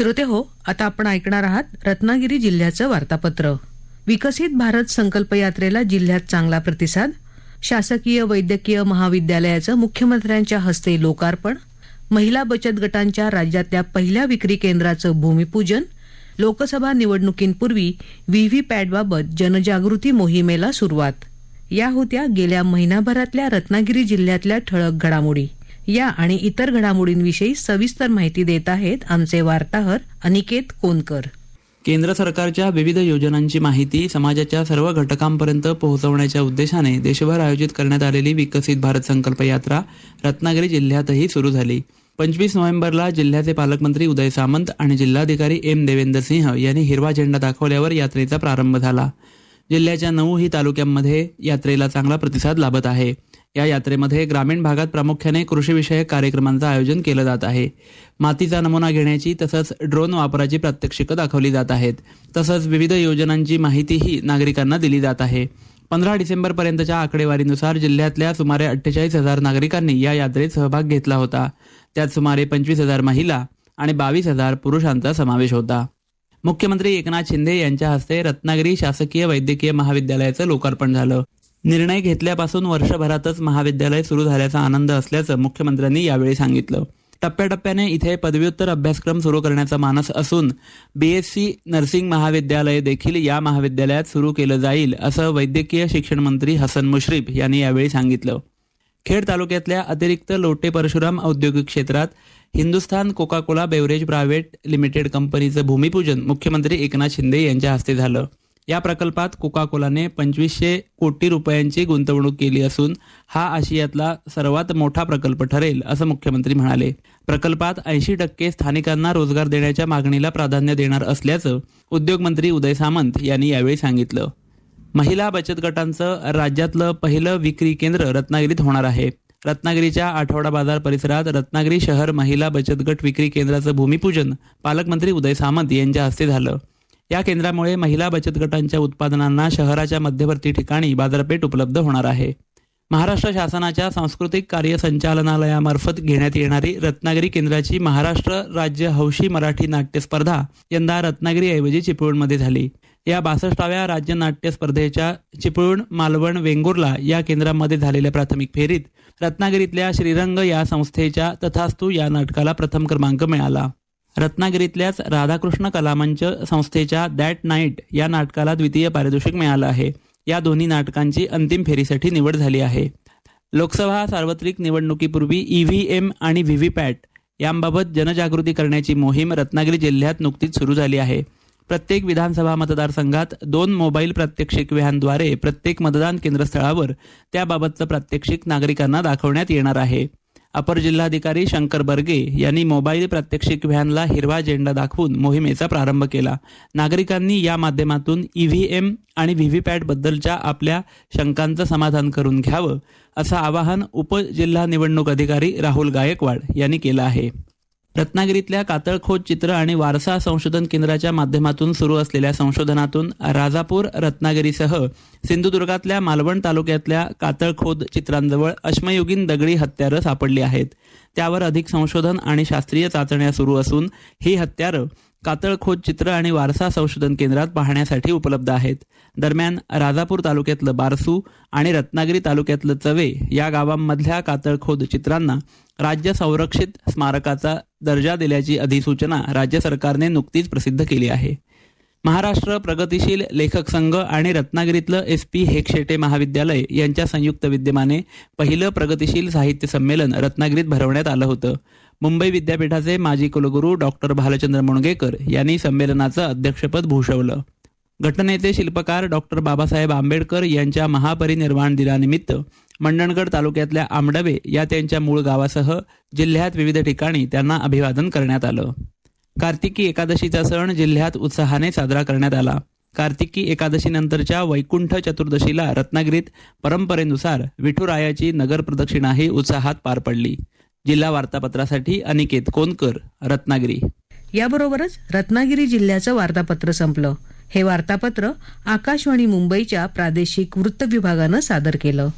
श्रोते हो आता आपण ऐकणार आहात रत्नागिरी जिल्ह्याचं वार्तापत्र. विकसित भारत संकल्प यात्रेला जिल्ह्यात चांगला प्रतिसाद शासकीय वैद्यकीय महाविद्यालयाचं मुख्यमंत्र्यांच्या हस्ते लोकार्पण महिला बचत गटांच्या राज्यातल्या पहिल्या विक्री केंद्राचं भूमिपूजन लोकसभा निवडणुकींपूर्वी व्हीव्हीपॅटबाबत जनजागृती मोहिमेला सुरुवात. या होत्या गेल्या महिनाभरातल्या रत्नागिरी जिल्ह्यातल्या ठळक घडामोडी. या आणि इतर घडामोडींविषयी सविस्तर माहिती देत आहेत आमचे वार्ताहर अनिकेत कोनकर. केंद्र सरकारच्या विविध योजनांची माहिती समाजाच्या सर्व घटकांपर्यंत पोहोचवण्याच्या उद्देशाने देशभर आयोजित करण्यात आलेली विकसित भारत संकल्प यात्रा रत्नागिरी जिल्ह्यातही सुरू झाली. पंचवीस नोव्हेंबरला जिल्ह्याचे पालकमंत्री उदय सामंत आणि जिल्हाधिकारी एम देवेंद्र सिंह यांनी हिरवा झेंडा दाखवल्यावर यात्रेचा प्रारंभ झाला. जिल्ह्याच्या नऊही तालुक्यांमध्ये यात्रेला चांगला प्रतिसाद लाभत आहे. या यात्रेमध्ये ग्रामीण भागात प्रामुख्याने कृषीविषयक कार्यक्रमांचं आयोजन केलं जात आहे. मातीचा नमुना घेण्याची तसंच ड्रोन वापराची प्रात्यक्षिकं दाखवली जात आहेत. तसंच विविध योजनांची माहितीही नागरिकांना दिली जात आहे. पंधरा डिसेंबरपर्यंतच्या आकडेवारीनुसार जिल्ह्यातल्या सुमारे अठ्ठेचाळीस हजार नागरिकांनी या यात्रेत सहभाग घेतला होता. त्यात सुमारे पंचवीस हजार महिला आणि बावीस हजार पुरुषांचा समावेश होता. मुख्यमंत्री एकनाथ शिंदे यांच्या हस्ते रत्नागिरी शासकीय वैद्यकीय महाविद्यालयाचं लोकार्पण झालं. निर्णय घेतल्यापासून वर्षभरातच महाविद्यालय सुरू झाल्याचा आनंद असल्याचं मुख्यमंत्र्यांनी यावेळी सांगितलं. टप्प्याटप्प्याने इथे पदव्युत्तर अभ्यासक्रम सुरू करण्याचा मानस असून बीएससी नर्सिंग महाविद्यालय देखील या महाविद्यालयात सुरू केलं जाईल असं वैद्यकीय शिक्षण मंत्री हसन मुश्रीफ यांनी यावेळी सांगितलं. खेड तालुक्यातल्या अतिरिक्त लोटे परशुराम औद्योगिक क्षेत्रात Hindustan coca cola beverage private limited कंपनीचं भूमिपूजन मुख्यमंत्री एकनाथ शिंदे यांच्या हस्ते झालं. या प्रकल्पात कोका कोलाने पंचवीसशे कोटी रुपयांची गुंतवणूक केली असून हा आशियातला सर्वात मोठा प्रकल्प ठरेल असं मुख्यमंत्री म्हणाले. प्रकल्पात ऐंशी टक्के स्थानिकांना रोजगार देण्याच्या मागणीला प्राधान्य देणार असल्याचं उद्योगमंत्री उदय सामंत यांनी यावेळी सांगितलं. महिला बचत गटांचं राज्यातलं पहिलं विक्री केंद्र रत्नागिरीत होणार आहे. रत्नागिरीच्या आठवडा बाजार परिसरात रत्नागिरी शहर महिला बचत गट विक्री केंद्राचं भूमिपूजन पालकमंत्री उदय सामंत यांच्या हस्ते झालं. या केंद्रामुळे महिला बचत गटांच्या उत्पादनांना शहराच्या मध्यवर्ती ठिकाणी बाजारपेठ उपलब्ध होणार आहे. महाराष्ट्र शासनाच्या सांस्कृतिक कार्य संचालनालयामार्फत घेण्यात येणारी रत्नागिरी केंद्राची महाराष्ट्र राज्य हौशी मराठी नाट्य स्पर्धा यंदा रत्नागिरीऐवजी चिपळूणमध्ये झाली. या बासष्टाव्या राज्य नाट्य स्पर्धेच्या चिपळूण मालवण वेंगुर्ला या केंद्रामध्ये झालेल्या प्राथमिक फेरीत रत्नागिरीतल्या श्रीरंग या संस्थेच्या तथास्तू या नाटकाला प्रथम क्रमांक मिळाला. रत्नागिरीतल्याच राधाकृष्ण कलामंच संस्थेच्या दॅट नाईट या नाटकाला द्वितीय पारितोषिक मिळालं आहे. या दोन्ही नाटकांची अंतिम फेरीसाठी निवड झाली आहे. लोकसभा सार्वत्रिक निवडणुकीपूर्वी ईव्हीएम आणि व्हीव्हीपॅट यांबाबत जनजागृती करण्याची मोहीम रत्नागिरी जिल्ह्यात नुकतीच सुरू झाली आहे. प्रत्येक विधानसभा मतदारसंघात दोन मोबाईल प्रात्यक्षिक व्हॅनद्वारे प्रत्येक मतदान केंद्रस्थळावर त्याबाबतचं प्रात्यक्षिक नागरिकांना दाखवण्यात येणार आहे. अपर जिल्हाधिकारी शंकर बर्गे यांनी मोबाईल प्रात्यक्षिक व्हॅनला हिरवा झेंडा दाखवून मोहिमेचा प्रारंभ केला. नागरिकांनी या माध्यमातून ईव्हीएम आणि व्हीव्हीपॅट बद्दलच्या आपल्या शंकांचं समाधान करून घ्यावं असं आवाहन उपजिल्हा निवडणूक अधिकारी राहुल गायकवाड यांनी केलं आहे. रत्नागिरीतल्या कातळखोद चित्र आणि वारसा संशोधन केंद्राच्या माध्यमातून सुरू असलेल्या संशोधनातून राजापूर रत्नागिरीसह सिंधुदुर्गातल्या मालवण तालुक्यातल्या कातळखोद चित्रांजवळ अश्मयुगीन दगडी हत्यारं सापडली आहेत. त्यावर अधिक संशोधन आणि शास्त्रीय चाचण्या सुरू असून ही हत्यारं कातळखोद चित्र आणि वारसा संशोधन केंद्रात पाहण्यासाठी उपलब्ध आहेत. दरम्यान राजापूर तालुक्यातलं बारसू आणि रत्नागिरी तालुक्यातलं चवे या गावांमधल्या कातळखोद चित्रांना राज्य संरक्षित स्मारकाचा दर्जा दिल्याची अधिसूचना राज्य सरकारने नुकतीच प्रसिद्ध केली आहे. महाराष्ट्र प्रगतिशील लेखक संघ आणि रत्नागिरीतलं एस पी हेकशेटे महाविद्यालय यांच्या संयुक्त विद्यमाने पहिलं प्रगतिशील साहित्य संमेलन रत्नागिरीत भरवण्यात आलं होतं. मुंबई विद्यापीठाचे माजी कुलगुरू डॉक्टर भालचंद्र मुणगेकर यांनी संमेलनाचं अध्यक्षपद भूषवलं. घटनेचे शिल्पकार डॉक्टर बाबासाहेब आंबेडकर यांच्या महापरिनिर्वाण दिनानिमित्त मंडणगड तालुक्यातल्या आमडवे या त्यांच्या मूळ गावासह जिल्ह्यात विविध ठिकाणी त्यांना अभिवादन करण्यात आलं. कार्तिकी एकादशीचा सण जिल्ह्यात उत्साहाने साजरा करण्यात आला. कार्तिकी एकादशीनंतरच्या वैकुंठ चतुर्दशीला रत्नागिरीत परंपरेनुसार विठुरायाची नगर प्रदक्षिणाही उत्साहात पार पडली. जिल्हा वार्तापत्रासाठी अनिकेत कोनकर रत्नागिरी. याबरोबरच रत्नागिरी जिल्ह्याचं वार्तापत्र संपलं. हे वार्तापत्र आकाशवाणी मुंबईच्या प्रादेशिक वृत्त विभागानं सादर केलं.